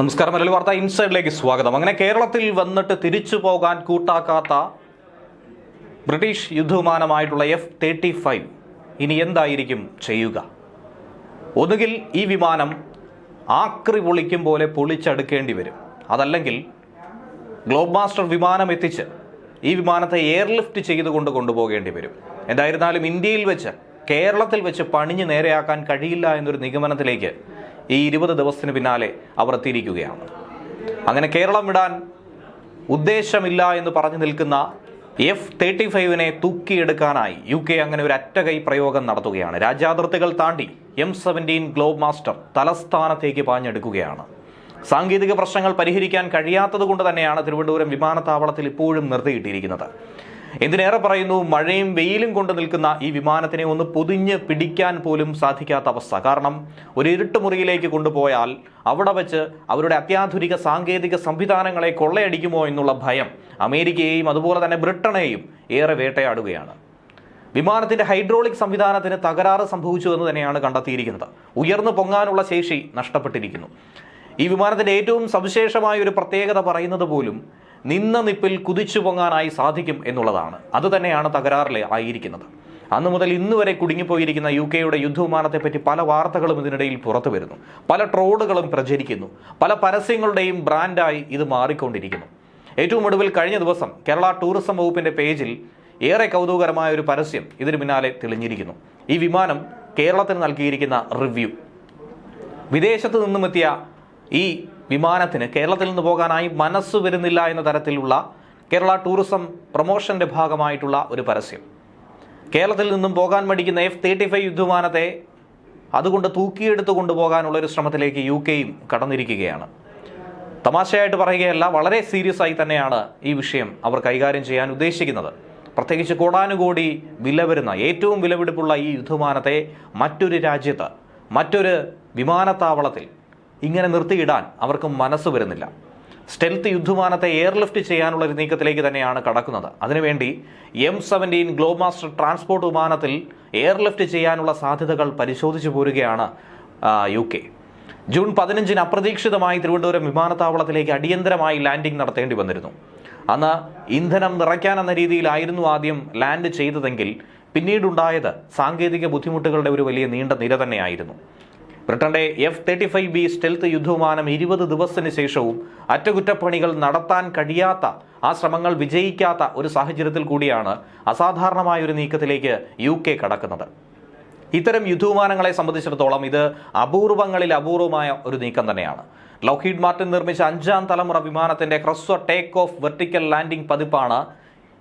നമസ്കാരം. മലയാളി വാർത്ത ഇൻസൈഡിലേക്ക് സ്വാഗതം. അങ്ങനെ കേരളത്തിൽ വന്നിട്ട് തിരിച്ചു പോകാൻ കൂട്ടാക്കാത്ത ബ്രിട്ടീഷ് യുദ്ധവിമാനമായിട്ടുള്ള എഫ് തേർട്ടി ഫൈവ് ഇനി എന്തായിരിക്കും ചെയ്യുക? ഒന്നുകിൽ ഈ വിമാനം ആക്രി പൊളിക്കും പോലെ പൊളിച്ചെടുക്കേണ്ടി വരും. അതല്ലെങ്കിൽ ഗ്ലോബ് മാസ്റ്റർ വിമാനം എത്തിച്ച് ഈ വിമാനത്തെ എയർലിഫ്റ്റ് ചെയ്തുകൊണ്ട് കൊണ്ടുപോകേണ്ടി വരും. എന്തായിരുന്നാലും ഇന്ത്യയിൽ വെച്ച് കേരളത്തിൽ വെച്ച് പണിഞ്ഞ് നേരെയാക്കാൻ കഴിയില്ല എന്നൊരു നിഗമനത്തിലേക്ക് ഈ ഇരുപത് ദിവസത്തിന് പിന്നാലെ അവർ എത്തിയിരിക്കുകയാണ്. അങ്ങനെ കേരളം വിടാൻ ഉദ്ദേശമില്ല എന്ന് പറഞ്ഞു നിൽക്കുന്ന എഫ് തേർട്ടി ഫൈവിനെ തൂക്കിയെടുക്കാനായി യു കെ അങ്ങനെ ഒരു അറ്റകൈ പ്രയോഗം നടത്തുകയാണ്. രാജ്യാതിർത്തികൾ താണ്ടി എം സെവന്റീൻ ഗ്ലോബ് മാസ്റ്റർ തലസ്ഥാനത്തേക്ക് പാഞ്ഞെടുക്കുകയാണ്. സാങ്കേതിക പ്രശ്നങ്ങൾ പരിഹരിക്കാൻ കഴിയാത്തത് കൊണ്ട് തന്നെയാണ് തിരുവനന്തപുരം വിമാനത്താവളത്തിൽ ഇപ്പോഴും നിർത്തിയിട്ടിരിക്കുന്നത്. എന്തിനേറെ പറയുന്നു? മഴയും വെയിലും കൊണ്ട് നിൽക്കുന്ന ഈ വിമാനത്തിനെ ഒന്ന് പൊതിഞ്ഞ് പിടിക്കാൻ പോലും സാധിക്കാത്ത അവസ്ഥ. കാരണം ഒരു ഇരുട്ട് മുറിയിലേക്ക് കൊണ്ടുപോയാൽ അവിടെ വെച്ച് അവരുടെ അത്യാധുനിക സാങ്കേതിക സംവിധാനങ്ങളെ കൊള്ളയടിക്കുമോ എന്നുള്ള ഭയം അമേരിക്കയെയും അതുപോലെ തന്നെ ബ്രിട്ടനെയും ഏറെ വേട്ടയാടുകയാണ്. വിമാനത്തിന്റെ ഹൈഡ്രോളിക് സംവിധാനത്തിന് തകരാറ് സംഭവിച്ചു എന്ന് തന്നെയാണ് കണ്ടെത്തിയിരിക്കുന്നത്. ഉയർന്നു പൊങ്ങാനുള്ള ശേഷി നഷ്ടപ്പെട്ടിരിക്കുന്നു. ഈ വിമാനത്തിന്റെ ഏറ്റവും സവിശേഷമായ ഒരു പ്രത്യേകത പറയുന്നത് പോലും നിന്ന നിപ്പിൽ കുതിച്ചു പൊങ്ങാനായി സാധിക്കും എന്നുള്ളതാണ്. അത് തന്നെയാണ് തകരാറിൽ ആയിരിക്കുന്നത്. അന്ന് മുതൽ ഇന്ന് വരെ കുടുങ്ങിപ്പോയിരിക്കുന്ന യു കെയുടെ യുദ്ധവിമാനത്തെപ്പറ്റി പല വാർത്തകളും ഇതിനിടയിൽ പുറത്തു വരുന്നു. പല ട്രോളുകളും പ്രചരിക്കുന്നു. പല പരസ്യങ്ങളുടെയും ബ്രാൻഡായി ഇത് മാറിക്കൊണ്ടിരിക്കുന്നു. ഏറ്റവും ഒടുവിൽ കഴിഞ്ഞ ദിവസം കേരള ടൂറിസം വകുപ്പിന്റെ പേജിൽ ഏറെ കൗതുകകരമായ ഒരു പരസ്യം ഇതിന് പിന്നാലെ തെളിഞ്ഞിരിക്കുന്നു. ഈ വിമാനം കേരളത്തിന് നൽകിയിരിക്കുന്ന റിവ്യൂ. വിദേശത്ത് നിന്നുമെത്തിയ ഈ വിമാനത്തിന് കേരളത്തിൽ നിന്ന് പോകാനായി മനസ്സ് വരുന്നില്ല എന്ന തരത്തിലുള്ള കേരള ടൂറിസം പ്രൊമോഷന്റെ ഭാഗമായിട്ടുള്ള ഒരു പരസ്യം. കേരളത്തിൽ നിന്നും പോകാൻ മടിക്കുന്ന എഫ് തേർട്ടി ഫൈവ് യുദ്ധവിമാനത്തെ അതുകൊണ്ട് തൂക്കിയെടുത്ത് കൊണ്ടുപോകാനുള്ള ഒരു ശ്രമത്തിലേക്ക് യു കെയും കടന്നിരിക്കുകയാണ്. തമാശയായിട്ട് പറയുകയല്ല വളരെ സീരിയസ് ആയി തന്നെയാണ് ഈ വിഷയം അവർ കൈകാര്യം ചെയ്യാൻ ഉദ്ദേശിക്കുന്നത്. പ്രത്യേകിച്ച് കോടാനുകോടി വില വരുന്ന ഏറ്റവും വിലപിടിപ്പുള്ള ഈ യുദ്ധമാനത്തെ മറ്റൊരു രാജ്യത്ത് മറ്റൊരു വിമാനത്താവളത്തിൽ ഇങ്ങനെ നിർത്തിയിടാൻ അവർക്ക് മനസ്സ് വരുന്നില്ല. സ്റ്റെൽത്ത് യുദ്ധമാനത്തെ എയർലിഫ്റ്റ് ചെയ്യാനുള്ള ഒരു നീക്കത്തിലേക്ക് തന്നെയാണ് കടക്കുന്നത്. അതിനുവേണ്ടി M seventeen Globemaster transport വിമാനത്തിൽ എയർലിഫ്റ്റ് ചെയ്യാനുള്ള സാധ്യതകൾ പരിശോധിച്ചു പോരുകയാണ് യു കെ ജൂൺ പതിനഞ്ചിന് അപ്രതീക്ഷിതമായി തിരുവനന്തപുരം വിമാനത്താവളത്തിലേക്ക് അടിയന്തരമായി ലാൻഡിംഗ് നടത്തേണ്ടി വന്നിരുന്നു. അന്ന് ഇന്ധനം നിറയ്ക്കാൻ എന്ന രീതിയിലായിരുന്നു ആദ്യം ലാൻഡ് ചെയ്തതെങ്കിൽ പിന്നീടുണ്ടായത് സാങ്കേതിക ബുദ്ധിമുട്ടുകളുടെ ഒരു വലിയ നീണ്ട നിര തന്നെയായിരുന്നു. ബ്രിട്ടന്റെ F thirty five B stealth യുദ്ധവിമാനം ഇരുപത് ദിവസത്തിന് ശേഷവും അറ്റകുറ്റപ്പണികൾ നടത്താൻ കഴിയാത്ത ആ ശ്രമങ്ങൾ വിജയിക്കാത്ത ഒരു സാഹചര്യത്തിൽ കൂടിയാണ് അസാധാരണമായ ഒരു നീക്കത്തിലേക്ക് യു കെ കടക്കുന്നത്. ഇത്തരം യുദ്ധവിമാനങ്ങളെ സംബന്ധിച്ചിടത്തോളം ഇത് അപൂർവങ്ങളിൽ അപൂർവമായ ഒരു നീക്കം തന്നെയാണ്. ലോഹീഡ് മാർട്ടിൻ നിർമ്മിച്ച അഞ്ചാം തലമുറ വിമാനത്തിന്റെ ഹ്രസ്വ ടേക്ക് ഓഫ് വെർട്ടിക്കൽ ലാൻഡിംഗ് പതിപ്പാണ്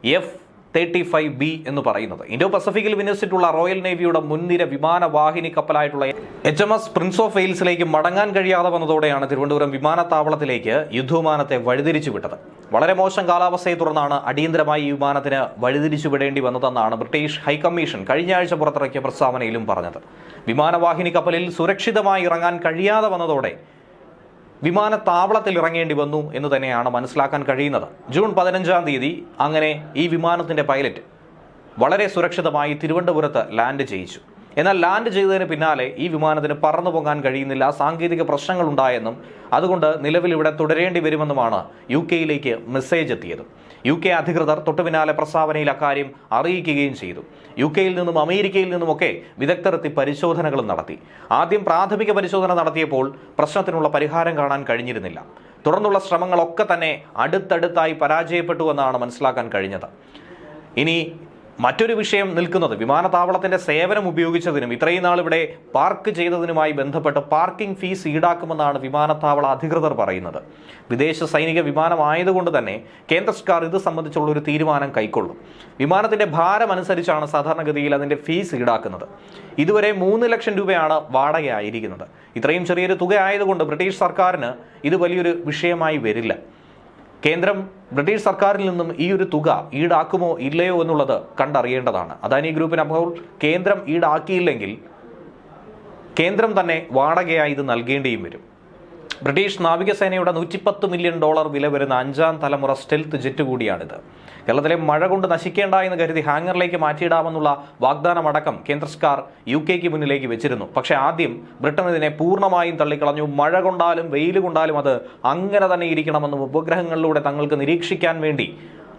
എഫ് തേർട്ടി ഫൈവ് ബി എന്ന് പറയുന്നത്. ഇൻഡോ പസഫിക്കിൽ വിന്യസിച്ചിട്ടുള്ള റോയൽ നേവിയുടെ മുൻനിര വിമാനവാഹിനി കപ്പലായിട്ടുള്ള H M S Prince of വെയിൽസിലേക്ക് മടങ്ങാൻ കഴിയാതെ വന്നതോടെയാണ് തിരുവനന്തപുരം വിമാനത്താവളത്തിലേക്ക് യുദ്ധവിമാനത്തെ വഴിതിരിച്ചു വിട്ടത്. വളരെ മോശം കാലാവസ്ഥയെ തുടർന്നാണ് അടിയന്തരമായി ഈ വിമാനത്തിന് വഴിതിരിച്ചു വിടേണ്ടി വന്നതെന്നാണ് ബ്രിട്ടീഷ് ഹൈക്കമ്മീഷൻ കഴിഞ്ഞ ആഴ്ച പുറത്തിറക്കിയ പ്രസ്താവനയിലും പറഞ്ഞത്. വിമാനവാഹിനി കപ്പലിൽ സുരക്ഷിതമായി ഇറങ്ങാൻ കഴിയാതെ വന്നതോടെ വിമാനത്താവളത്തിൽ ഇറങ്ങേണ്ടി വന്നു എന്ന് തന്നെയാണ് മനസ്സിലാക്കാൻ കഴിയുന്നത്. ജൂൺ പതിനഞ്ചാം തീയതി അങ്ങനെ ഈ വിമാനത്തിന്റെ പൈലറ്റ് വളരെ സുരക്ഷിതമായി തിരുവനന്തപുരത്ത് ലാൻഡ് ചെയ്യിച്ചു. എന്നാൽ ലാൻഡ് ചെയ്തതിന് പിന്നാലെ ഈ വിമാനത്തിന് പറന്നു പോകാൻ കഴിയുന്നില്ല സാങ്കേതിക പ്രശ്നങ്ങളുണ്ടായെന്നും അതുകൊണ്ട് നിലവിൽ ഇവിടെ തുടരേണ്ടി വരുമെന്നുമാണ് യു കെയിലേക്ക് മെസ്സേജ് എത്തിയത്. യു കെ അധികൃതർ തൊട്ടു പിന്നാലെ പ്രസ്താവനയിൽ അക്കാര്യം അറിയിക്കുകയും ചെയ്തു. യു കെയിൽ നിന്നും അമേരിക്കയിൽ നിന്നുമൊക്കെ വിദഗ്ധർ എത്തി പരിശോധനകളും നടത്തി. ആദ്യം പ്രാഥമിക പരിശോധന നടത്തിയപ്പോൾ പ്രശ്നത്തിനുള്ള പരിഹാരം കാണാൻ കഴിഞ്ഞിരുന്നില്ല. തുടർന്നുള്ള ശ്രമങ്ങളൊക്കെ തന്നെ അടുത്തടുത്തായി പരാജയപ്പെട്ടു എന്നാണ് മനസ്സിലാക്കാൻ കഴിഞ്ഞത്. ഇനി മറ്റൊരു വിഷയം നിൽക്കുന്നത് വിമാനത്താവളത്തിന്റെ സേവനം ഉപയോഗിച്ചതിനും ഇത്രയും നാൾ ഇവിടെ പാർക്ക് ചെയ്തതിനുമായി ബന്ധപ്പെട്ട് പാർക്കിംഗ് ഫീസ് ഈടാക്കുമെന്നാണ് വിമാനത്താവള അധികൃതർ പറയുന്നത്. വിദേശ സൈനിക വിമാനമായതുകൊണ്ട് തന്നെ കേന്ദ്ര സർക്കാർ ഇത് സംബന്ധിച്ചുള്ള ഒരു തീരുമാനം കൈക്കൊള്ളും. വിമാനത്തിന്റെ ഭാരം അനുസരിച്ചാണ് സാധാരണഗതിയിൽ അതിന്റെ ഫീസ് ഈടാക്കുന്നത്. ഇതുവരെ മൂന്ന് ലക്ഷം രൂപയാണ് വാടകയായിരിക്കുന്നത്. ഇത്രയും ചെറിയൊരു തുക ആയതുകൊണ്ട് ബ്രിട്ടീഷ് സർക്കാരിന് ഇത് വലിയൊരു വിഷയമായി വരില്ല. കേന്ദ്രം ബ്രിട്ടീഷ് സർക്കാരിൽ നിന്നും ഈ ഒരു തുക ഈടാക്കുമോ ഇല്ലയോ എന്നുള്ളത് കണ്ടറിയേണ്ടതാണ്. അദാനി ഗ്രൂപ്പിന് അപ്പോൾ കേന്ദ്രം ഈടാക്കിയില്ലെങ്കിൽ കേന്ദ്രം തന്നെ വാടകയായി ഇത് നൽകേണ്ടിയും വരും. ബ്രിട്ടീഷ് നാവികസേനയുടെ നൂറ്റിപ്പത്ത് മില്യൺ ഡോളർ വില വരുന്ന അഞ്ചാം തലമുറ സ്റ്റെൽത്ത് ജെറ്റ് കൂടിയാണിത്. കേരളത്തിലെ മഴ കൊണ്ട് നശിക്കേണ്ട എന്ന് കരുതി ഹാങ്ങറിലേക്ക് മാറ്റിയിടാമെന്നുള്ള വാഗ്ദാനമടക്കം കേന്ദ്ര സർക്കാർ യു കെക്ക് മുന്നിലേക്ക് വെച്ചിരുന്നു. പക്ഷേ ആദ്യം ബ്രിട്ടൻ ഇതിനെ പൂർണമായും തള്ളിക്കളഞ്ഞു. മഴ കൊണ്ടാലും വെയിൽ കൊണ്ടാലും അത് അങ്ങനെ തന്നെ ഇരിക്കണമെന്നും ഉപഗ്രഹങ്ങളിലൂടെ തങ്ങൾക്ക് നിരീക്ഷിക്കാൻ വേണ്ടി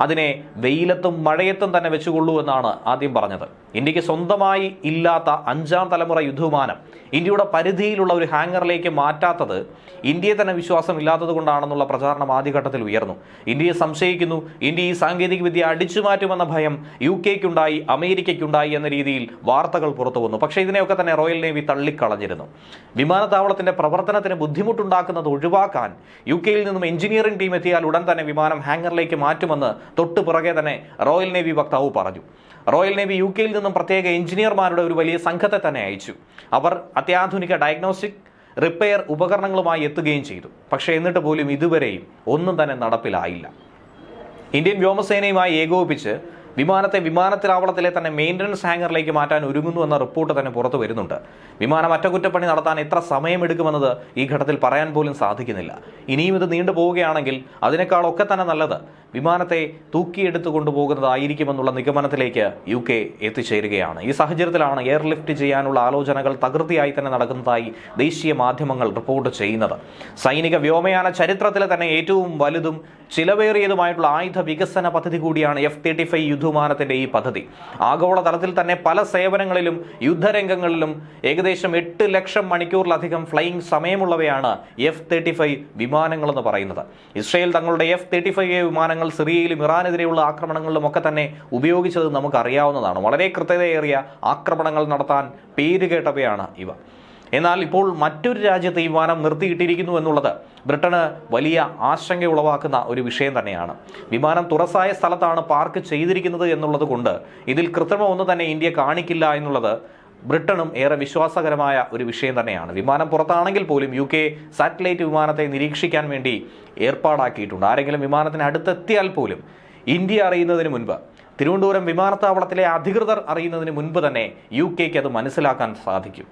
അതിനെ വെയിലത്തും മഴയത്തും തന്നെ വെച്ചുകൊള്ളൂ എന്നാണ് ആദ്യം പറഞ്ഞത്. ഇന്ത്യയ്ക്ക് സ്വന്തമായി ഇല്ലാത്ത അഞ്ചാം തലമുറ യുദ്ധവിമാനം ഇന്ത്യയുടെ പരിധിയിലുള്ള ഒരു ഹാങ്ങറിലേക്ക് മാറ്റാത്തത് ഇന്ത്യയെ തന്നെ വിശ്വാസം ഇല്ലാത്തത് കൊണ്ടാണെന്നുള്ള പ്രചാരണം ആദ്യഘട്ടത്തിൽ ഉയർന്നു. ഇന്ത്യയെ സംശയിക്കുന്നു ഇന്ത്യ ഈ സാങ്കേതികവിദ്യ അടിച്ചു മാറ്റുമെന്ന ഭയം യു കെക്കുണ്ടായി അമേരിക്കയ്ക്കുണ്ടായി എന്ന രീതിയിൽ വാർത്തകൾ പുറത്തു വന്നു. പക്ഷേ ഇതിനെയൊക്കെ തന്നെ റോയൽ നേവി തള്ളിക്കളഞ്ഞിരുന്നു. വിമാനത്താവളത്തിന്റെ പ്രവർത്തനത്തിന് ബുദ്ധിമുട്ടുണ്ടാക്കുന്നത് ഒഴിവാക്കാൻ യു കെയിൽ നിന്നും എഞ്ചിനീയറിംഗ് ടീം എത്തിയാൽ ഉടൻ തന്നെ വിമാനം ഹാങ്ങറിലേക്ക് മാറ്റുമെന്ന് തൊട്ടു പുറകെ തന്നെ റോയൽ നേവി വക്താവ് പറഞ്ഞു. റോയൽ നേവി യു കെയിൽ നിന്നും പ്രത്യേക എഞ്ചിനീയർമാരുടെ ഒരു വലിയ സംഘത്തെ തന്നെ അയച്ചു. അവർ അത്യാധുനിക ഡയഗ്നോസ്റ്റിക് റിപ്പയർ ഉപകരണങ്ങളുമായി എത്തുകയും ചെയ്തു. പക്ഷേ എന്നിട്ട് പോലും ഇതുവരെയും ഒന്നും തന്നെ നടപ്പിലായില്ല. ഇന്ത്യൻ വ്യോമസേനയുമായി ഏകോപിപ്പിച്ച് വിമാനത്തെ വിമാനത്താവളത്തിലെ തന്നെ മെയിന്റനൻസ് ഹാങ്ങറിലേക്ക് മാറ്റാൻ ഒരുങ്ങുന്നു എന്ന റിപ്പോർട്ട് തന്നെ പുറത്തു വരുന്നുണ്ട്. വിമാനം അറ്റകുറ്റപ്പണി നടത്താൻ എത്ര സമയമെടുക്കുമെന്നത് ഈ ഘട്ടത്തിൽ പറയാൻ പോലും സാധിക്കുന്നില്ല. ഇനിയും ഇത് നീണ്ടു പോവുകയാണെങ്കിൽ അതിനേക്കാളൊക്കെ തന്നെ നല്ലത് വിമാനത്തെ തൂക്കിയെടുത്ത് കൊണ്ടുപോകുന്നതായിരിക്കുമെന്നുള്ള നിഗമനത്തിലേക്ക് യു കെ എത്തിച്ചേരുകയാണ്. ഈ സാഹചര്യത്തിലാണ് എയർലിഫ്റ്റ് ചെയ്യാനുള്ള ആലോചനകൾ തകൃതിയായി തന്നെ നടക്കുന്നതായി ദേശീയ മാധ്യമങ്ങൾ റിപ്പോർട്ട് ചെയ്യുന്നത്. സൈനിക വ്യോമയാന ചരിത്രത്തിലെ തന്നെ ഏറ്റവും വലുതും ചിലവേറിയതുമായിട്ടുള്ള ആയുധ വികസന പദ്ധതി കൂടിയാണ് എഫ് തേർട്ടി ഫൈവ് യുദ്ധവിമാനത്തിന്റെ ഈ പദ്ധതി. ആഗോളതലത്തിൽ തന്നെ പല സേവനങ്ങളിലും യുദ്ധരംഗങ്ങളിലും ഏകദേശം എട്ട് ലക്ഷം മണിക്കൂറിലധികം ഫ്ലൈയിങ് സമയമുള്ളവയാണ് എഫ് തേർട്ടി ഫൈവ് വിമാനങ്ങൾ എന്ന് പറയുന്നത്. ഇസ്രയേൽ തങ്ങളുടെ എഫ് തേർട്ടി ഫൈവ് വിമാനങ്ങൾ സിറിയയിലും ഇറാനെതിരെയുള്ള ആക്രമണങ്ങളിലും ഒക്കെ തന്നെ ഉപയോഗിച്ചത് നമുക്കറിയാവുന്നതാണ്. വളരെ കൃത്യതയേറിയ ആക്രമണങ്ങൾ നടത്താൻ പേര് കേട്ടവയാണ് ഇവ. എന്നാൽ ഇപ്പോൾ മറ്റൊരു രാജ്യത്ത് ഈ വിമാനം നിർത്തിയിട്ടിരിക്കുന്നു എന്നുള്ളത് ബ്രിട്ടന് വലിയ ആശങ്ക ഉളവാക്കുന്ന ഒരു വിഷയം തന്നെയാണ്. വിമാനം തുറസായ സ്ഥലത്താണ് പാർക്ക് ചെയ്തിരിക്കുന്നത് എന്നുള്ളത് കൊണ്ട് ഇതിൽ കൃത്രിമം തന്നെ ഇന്ത്യ കാണിക്കില്ല എന്നുള്ളത് ബ്രിട്ടനും ഏറെ വിശ്വാസകരമായ ഒരു വിഷയം തന്നെയാണ്. വിമാനം പുറത്താണെങ്കിൽ പോലും യു കെ സാറ്റലൈറ്റ് വിമാനത്തെ നിരീക്ഷിക്കാൻ വേണ്ടി ഏർപ്പാടാക്കിയിട്ടുണ്ട്. ആരെങ്കിലും വിമാനത്തിന് അടുത്തെത്തിയാൽ പോലും ഇന്ത്യ അറിയുന്നതിന് മുൻപ് തിരുവനന്തപുരം വിമാനത്താവളത്തിലെ അധികൃതർ അറിയുന്നതിന് മുൻപ് തന്നെ യു കെക്ക് അത് മനസ്സിലാക്കാൻ സാധിക്കും.